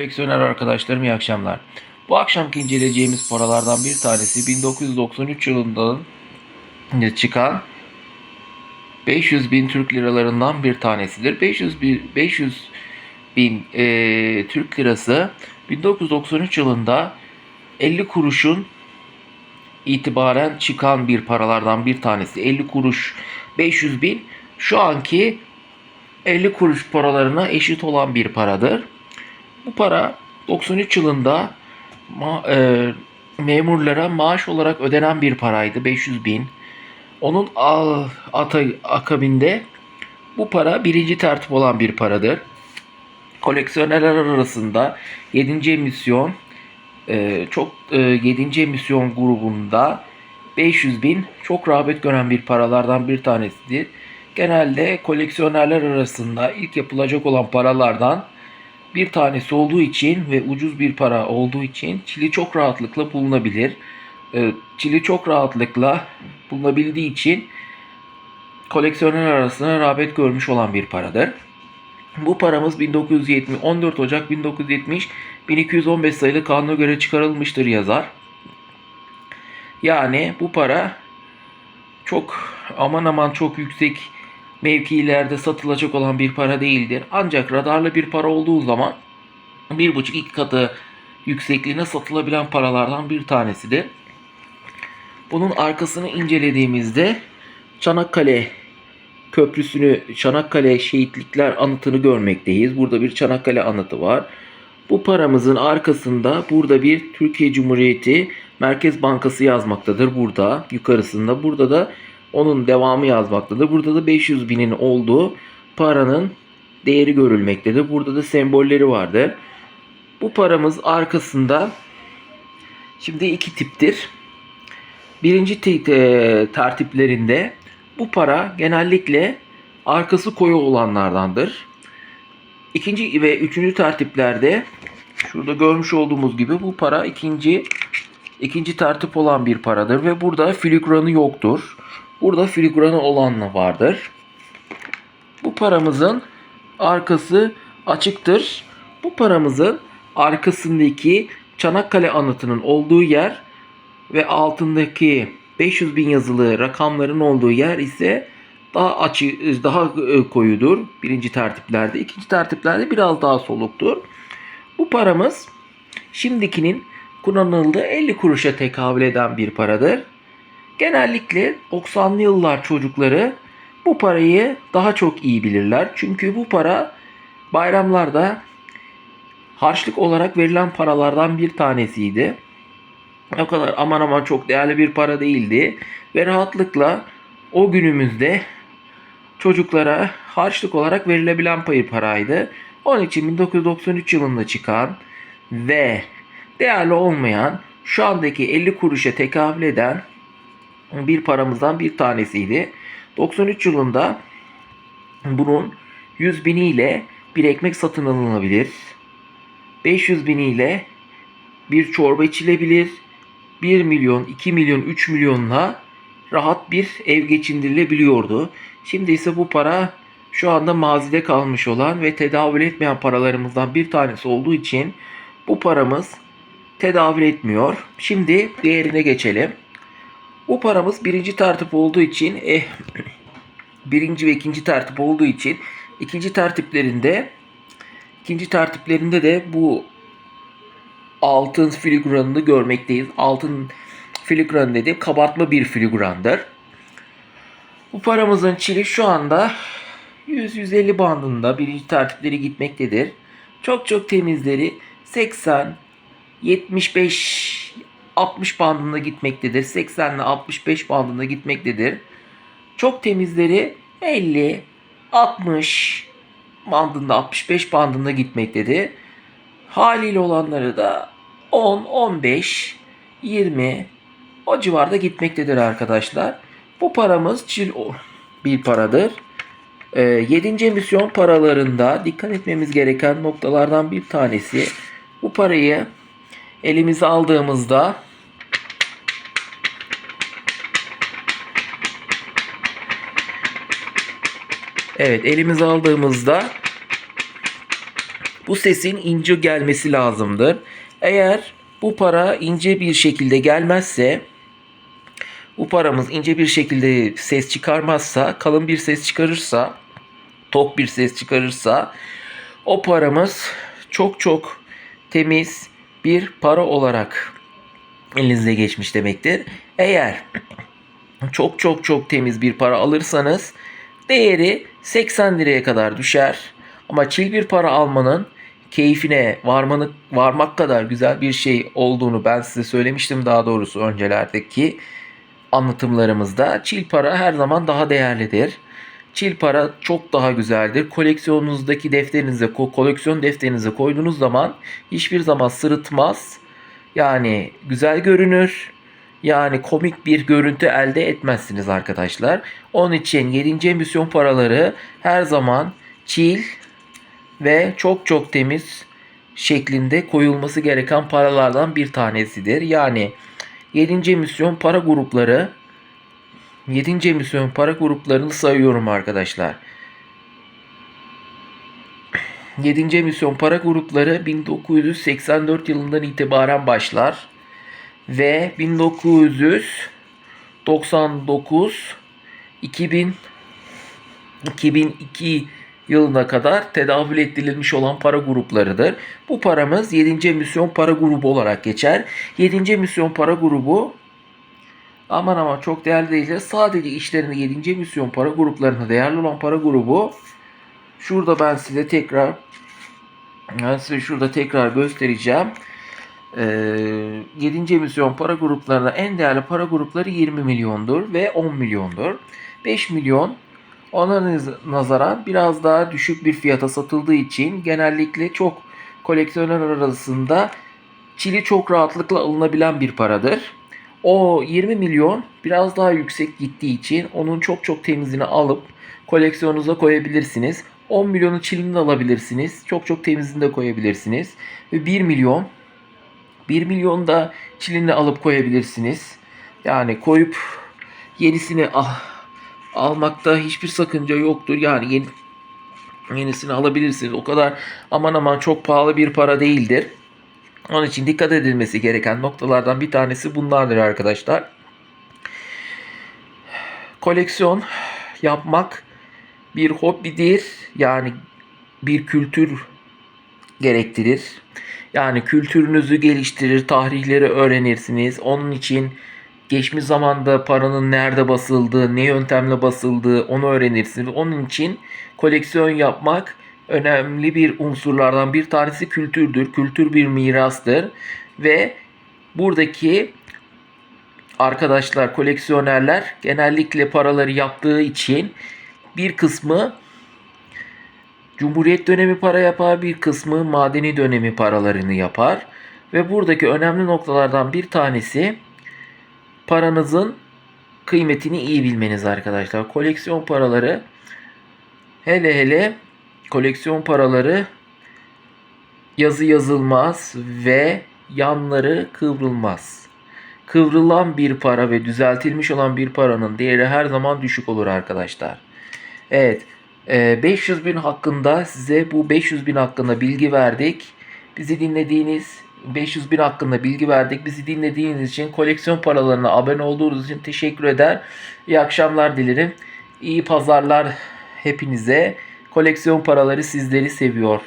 Koleksiyoner arkadaşlarım iyi akşamlar. Bu akşamki inceleyeceğimiz paralardan bir tanesi 1993 yılında çıkan 500 bin Türk liralarından bir tanesidir. 500 bin, 500 bin e, Türk lirası 1993 yılında 50 kuruşun itibaren çıkan bir paralardan bir tanesi. 50 kuruş 500 bin şu anki 50 kuruş paralarına eşit olan bir paradır. Bu para 93 yılında ma- e, memurlara maaş olarak ödenen bir paraydı 500 bin. Onun akabinde bu para birinci tertip olan bir paradır. Koleksiyonerler arasında 7. emisyon e, çok e, 7. emisyon grubunda 500 bin çok rağbet gören bir paralardan bir tanesidir. Genelde koleksiyonerler arasında ilk yapılacak olan paralardan bir tanesi olduğu için ve ucuz bir para olduğu için çili çok rahatlıkla bulunabilir. E, çili çok rahatlıkla bulunabildiği için koleksiyoner arasında rağbet görmüş olan bir paradır. Bu paramız 1970 14 Ocak 1970 1215 sayılı kanuna göre çıkarılmıştır yazar. Yani bu para çok aman aman çok yüksek mevkilerde satılacak olan bir para değildir. Ancak radarlı bir para olduğu zaman bir buçuk iki katı yüksekliğine satılabilen paralardan bir tanesidir. Bunun arkasını incelediğimizde Çanakkale Köprüsü'nü Çanakkale Şehitlikler Anıtı'nı görmekteyiz. Burada bir Çanakkale Anıtı var. Bu paramızın arkasında burada bir Türkiye Cumhuriyeti Merkez Bankası yazmaktadır burada yukarısında. Burada da onun devamı yazmaktadır. Burada da 500 binin olduğu paranın değeri görülmektedir. Burada da sembolleri vardır. Bu paramız arkasında şimdi iki tiptir. Birinci te- tertiplerinde bu para genellikle arkası koyu olanlardandır. İkinci ve üçüncü tertiplerde şurada görmüş olduğumuz gibi bu para ikinci ikinci tertip olan bir paradır ve burada filigranı yoktur. Burada filigranı olanla vardır. Bu paramızın arkası açıktır. Bu paramızın arkasındaki Çanakkale anıtının olduğu yer ve altındaki 500 bin yazılı rakamların olduğu yer ise daha açı, daha e, koyudur. Birinci tertiplerde. ikinci tertiplerde biraz daha soluktur. Bu paramız şimdikinin kullanıldığı 50 kuruşa tekabül eden bir paradır. Genellikle 90'lı yıllar çocukları bu parayı daha çok iyi bilirler. Çünkü bu para bayramlarda harçlık olarak verilen paralardan bir tanesiydi. O kadar aman aman çok değerli bir para değildi. Ve rahatlıkla o günümüzde çocuklara harçlık olarak verilebilen payı paraydı. Onun için 1993 yılında çıkan ve değerli olmayan şu andaki 50 kuruşa tekabül eden bir paramızdan bir tanesiydi. 93 yılında bunun 100 biniyle bir ekmek satın alınabilir. 500 biniyle bir çorba içilebilir. 1 milyon, 2 milyon, 3 milyonla rahat bir ev geçindirilebiliyordu. Şimdi ise bu para şu anda mazide kalmış olan ve tedavül etmeyen paralarımızdan bir tanesi olduğu için bu paramız tedavül etmiyor. Şimdi değerine geçelim. Bu paramız birinci tertip olduğu için eh, birinci ve ikinci tertip olduğu için ikinci tertiplerinde ikinci tertiplerinde de bu altın filigranını görmekteyiz. Altın filigran dediğim kabartma bir filigrandır. Bu paramızın çili şu anda 100-150 bandında birinci tertipleri gitmektedir. Çok çok temizleri 80, 75, 60 bandında gitmektedir. 80 ile 65 bandında gitmektedir. Çok temizleri 50, 60 bandında 65 bandında gitmektedir. Haliyle olanları da 10, 15, 20 o civarda gitmektedir arkadaşlar. Bu paramız çil bir paradır. 7. emisyon paralarında dikkat etmemiz gereken noktalardan bir tanesi bu parayı elimize aldığımızda Evet elimize aldığımızda bu sesin ince gelmesi lazımdır. Eğer bu para ince bir şekilde gelmezse bu paramız ince bir şekilde ses çıkarmazsa, kalın bir ses çıkarırsa, tok bir ses çıkarırsa o paramız çok çok temiz bir para olarak elinize geçmiş demektir. Eğer çok çok çok temiz bir para alırsanız değeri 80 liraya kadar düşer. Ama çil bir para almanın keyfine varmanı, varmak kadar güzel bir şey olduğunu ben size söylemiştim daha doğrusu öncelerdeki anlatımlarımızda. Çil para her zaman daha değerlidir. Çil para çok daha güzeldir. Koleksiyonunuzdaki defterinize, ko- koleksiyon defterinize koyduğunuz zaman hiçbir zaman sırıtmaz. Yani güzel görünür. Yani komik bir görüntü elde etmezsiniz arkadaşlar. Onun için 7. emisyon paraları her zaman çil ve çok çok temiz şeklinde koyulması gereken paralardan bir tanesidir. Yani 7. emisyon para grupları 7. emisyon para gruplarını sayıyorum arkadaşlar. 7. emisyon para grupları 1984 yılından itibaren başlar ve 1999 2000 2002 yılına kadar tedavül ettirilmiş olan para gruplarıdır. Bu paramız 7. emisyon para grubu olarak geçer. 7. emisyon para grubu aman aman çok değerli değil. Sadece işlerinde 7. emisyon para gruplarında değerli olan para grubu şurada ben size tekrar ben size şurada tekrar göstereceğim. Ee, 7. emisyon para gruplarında en değerli para grupları 20 milyondur ve 10 milyondur. 5 milyon ona naz- nazaran biraz daha düşük bir fiyata satıldığı için genellikle çok koleksiyoner arasında çili çok rahatlıkla alınabilen bir paradır. O 20 milyon biraz daha yüksek gittiği için onun çok çok temizini alıp koleksiyonunuza koyabilirsiniz. 10 milyonu çilini alabilirsiniz. Çok çok temizini de koyabilirsiniz. Ve 1 milyon 1 milyon da çilini alıp koyabilirsiniz. Yani koyup yenisini ah, almakta hiçbir sakınca yoktur. Yani yeni, yenisini alabilirsiniz. O kadar aman aman çok pahalı bir para değildir. Onun için dikkat edilmesi gereken noktalardan bir tanesi bunlardır arkadaşlar. Koleksiyon yapmak bir hobidir. Yani bir kültür gerektirir. Yani kültürünüzü geliştirir, tarihleri öğrenirsiniz. Onun için geçmiş zamanda paranın nerede basıldığı, ne yöntemle basıldığı onu öğrenirsiniz. Onun için koleksiyon yapmak önemli bir unsurlardan bir tanesi kültürdür. Kültür bir mirastır ve buradaki arkadaşlar, koleksiyonerler genellikle paraları yaptığı için bir kısmı Cumhuriyet dönemi para yapar, bir kısmı madeni dönemi paralarını yapar. Ve buradaki önemli noktalardan bir tanesi paranızın kıymetini iyi bilmeniz arkadaşlar. Koleksiyon paraları hele hele koleksiyon paraları yazı yazılmaz ve yanları kıvrılmaz. Kıvrılan bir para ve düzeltilmiş olan bir paranın değeri her zaman düşük olur arkadaşlar. Evet. e, 500 bin hakkında size bu 500 bin hakkında bilgi verdik. Bizi dinlediğiniz 500 bin hakkında bilgi verdik. Bizi dinlediğiniz için koleksiyon paralarına abone olduğunuz için teşekkür eder. İyi akşamlar dilerim. İyi pazarlar hepinize. Koleksiyon paraları sizleri seviyor.